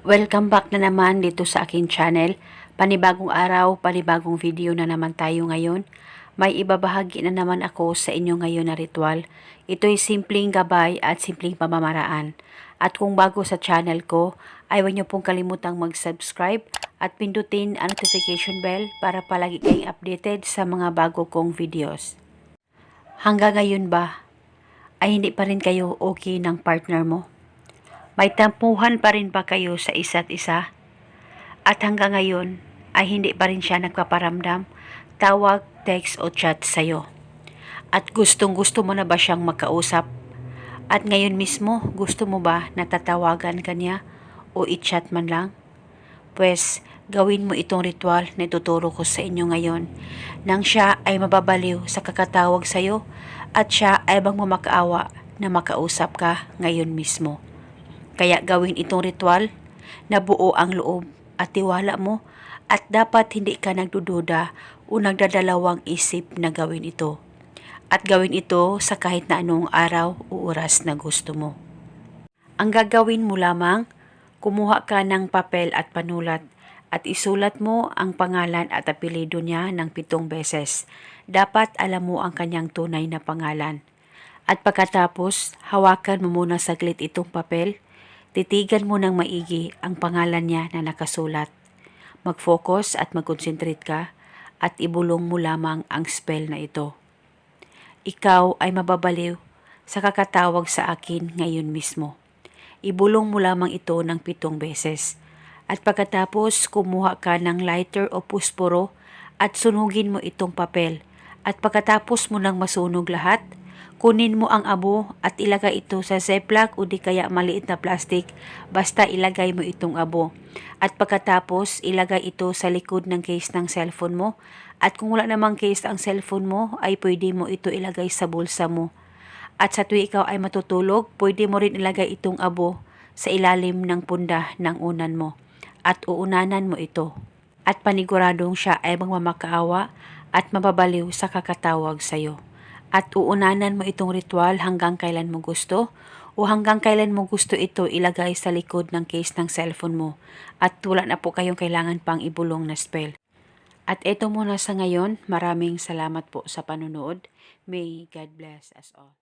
Welcome back na naman dito sa aking channel. Panibagong araw, panibagong video na naman tayo ngayon. May ibabahagi na naman ako sa inyo ngayon na ritual. Ito'y simpleng gabay at simpleng pamamaraan. At kung bago sa channel ko, ay huwag niyo pong kalimutang mag-subscribe at pindutin ang notification bell para palagi kayong updated sa mga bago kong videos. Hanggang ngayon ba, ay hindi pa rin kayo okay ng partner mo? May tampuhan pa rin ba kayo sa isa't isa? At hanggang ngayon ay hindi pa rin siya nagpaparamdam, tawag, text o chat sa'yo. At gustong gusto mo na ba siyang makausap? At ngayon mismo, gusto mo ba natatawagan ka niya o i-chat man lang? Pues, gawin mo itong ritual na ituturo ko sa inyo ngayon nang siya ay mababaliw sa kakatawag sa'yo at siya ay bang mamakaawa na makausap ka ngayon mismo. Kaya gawin itong ritual na buo ang loob at tiwala mo at dapat hindi ka nagdududa o nagdadalawang isip na gawin ito. At gawin ito sa kahit na anong araw o oras na gusto mo. Ang gagawin mo lamang, kumuha ka ng papel at panulat at isulat mo ang pangalan at apelido niya ng pitong beses. Dapat alam mo ang kanyang tunay na pangalan. At pagkatapos, hawakan mo muna saglit itong papel Titigan mo ng maigi ang pangalan niya na nakasulat. Mag-focus at mag-concentrate ka at ibulong mo lamang ang spell na ito. Ikaw ay mababaliw sa kakatawag sa akin ngayon mismo. Ibulong mo lamang ito ng pitong beses. At pagkatapos kumuha ka ng lighter o pusporo at sunugin mo itong papel. At pagkatapos mo nang masunog lahat, Kunin mo ang abo at ilagay ito sa ziplock o di kaya maliit na plastic. Basta ilagay mo itong abo. At pagkatapos, ilagay ito sa likod ng case ng cellphone mo. At kung wala namang case ang cellphone mo, ay pwede mo ito ilagay sa bulsa mo. At sa tuwi ikaw ay matutulog, pwede mo rin ilagay itong abo sa ilalim ng punda ng unan mo. At uunanan mo ito. At paniguradong siya ay magmamakaawa at mababaliw sa kakatawag sa'yo at uunanan mo itong ritual hanggang kailan mo gusto o hanggang kailan mo gusto ito ilagay sa likod ng case ng cellphone mo at wala na po kayong kailangan pang ibulong na spell. At ito muna sa ngayon, maraming salamat po sa panunood. May God bless us all.